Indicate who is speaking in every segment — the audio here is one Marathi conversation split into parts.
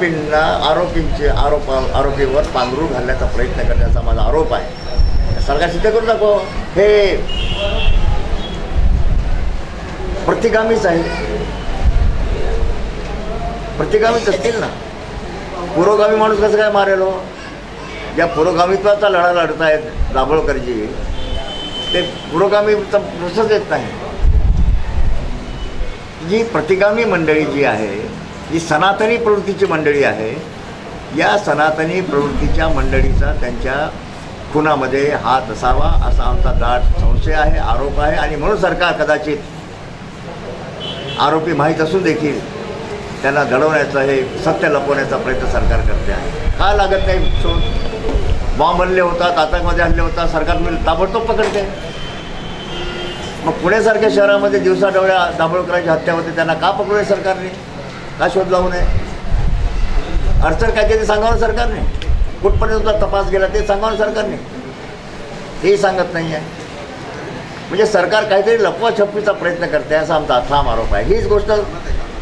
Speaker 1: आरोपींना आरोपींचे आरोप आरोपीवर पांघरू घालण्याचा प्रयत्न करण्याचा माझा आरोप आहे. सरकार सिद्ध करू नको. हे प्रतिगामीच आहे प्रतिगामीच असतील ना? पुरोगामी माणूस कसं काय मारेलो हो? ज्या पुरोगामित्वाचा लढा लढत आहेत दाभोळकरजी. ते पुरोगामी प्रश्नच येत नाही. जी प्रतिगामी मंडळी जी आहे जी सनातनी प्रवृत्तीची मंडळी आहे. या सनातनी प्रवृत्तीच्या मंडळीचा त्यांच्या खुनामध्ये हात असावा असा आमचा दाट संशय आहे आरोप आहे आणि म्हणून सरकार कदाचित आरोपी माहीत असून देखील त्यांना दडवण्याचं हे सत्य लपवण्याचा प्रयत्न सरकार करते आहे. का लागत नाही शोध बॉम्ब हल्ले होतात आतंकवादी हल्ले होतात सरकार मिळून ताबडतोब पकडते. मग पुण्यासारख्या शहरामध्ये दिवसा डोळ्या दाभोळकरांची हत्या होते त्यांना का पकडू सरकारने? का शोध लावू नये. अडचण काय ते सांगावं सरकारने? कुठपर्यंत तपास गेला ते सांगावं सरकारने? तेही सांगत नाही आहे म्हणजे सरकार काहीतरी लपवाछपवीचा प्रयत्न करते असा आमचा ठाम आरोप आहे. हीच गोष्ट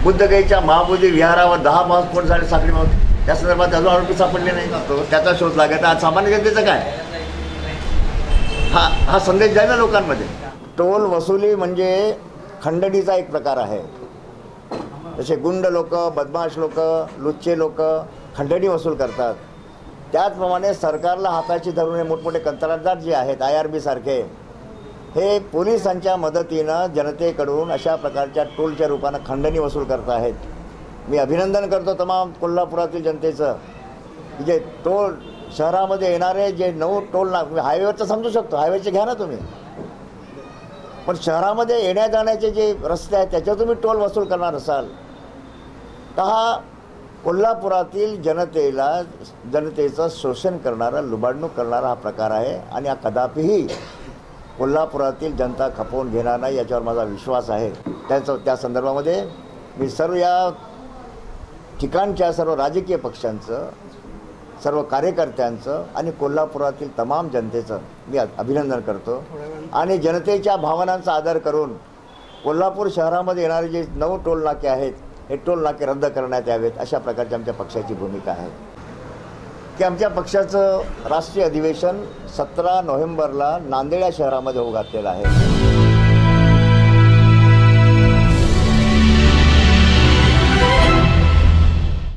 Speaker 1: बुद्धगयीच्या महाबोधी विहारावर दहा बॉम्बस्फोट झाले साखळी मावत त्या संदर्भात अजून आरोपी सापडले नाही त्याचा शोध लागेल. आज सामान्य जनतेचं काय? हा हा संदेश जाईल लोकांमध्ये. टोल वसुली म्हणजे खंडणीचा एक प्रकार आहे. जसे गुंड लोक बदमाश लोक लुच्चे लोक खंडणी वसूल करतात. त्याचप्रमाणे सरकारला हाताशी धरून हे मोठमोठे कंत्राटदार जे आहेत आय आर बीसारखे हे पोलिसांच्या मदतीनं जनतेकडून अशा प्रकारच्या टोलच्या रूपानं खंडणी वसूल करत आहेत. मी अभिनंदन करतो तमाम कोल्हापुरातील जनतेचं जे टोल शहरामध्ये येणारे जे नऊ टोल ना हायवेवरचं समजू शकतो हायवेचे घ्या ना तुम्ही. पण शहरामध्ये येण्या जाण्याचे जे रस्ते आहेत त्याच्यावर तुम्ही टोल वसूल करणार असाल. तर हा कोल्हापुरातील जनतेला जनतेचं शोषण करणारा लुबाडणूक करणारा हा प्रकार आहे आणि हा कदापिही कोल्हापुरातील जनता खपवून घेणार नाही याच्यावर माझा विश्वास आहे. त्याचं त्या संदर्भामध्ये मी सर्व या ठिकाणच्या सर्व राजकीय पक्षांचं सर्व कार्यकर्त्यांचं आणि कोल्हापुरातील तमाम जनतेचं मी अभिनंदन करतो. आणि जनतेच्या भावनांचा आदर करून कोल्हापूर शहरामध्ये येणारे जे नऊ टोलनाके आहेत हे टोल नाके रद्द करण्यात यावेत अशा प्रकारची आमच्या पक्षाची भूमिका आहे. की आमच्या पक्षाचं राष्ट्रीय अधिवेशन सतरा नोव्हेंबरला नांदेड या शहरामध्ये होऊ घातलेलं आहे.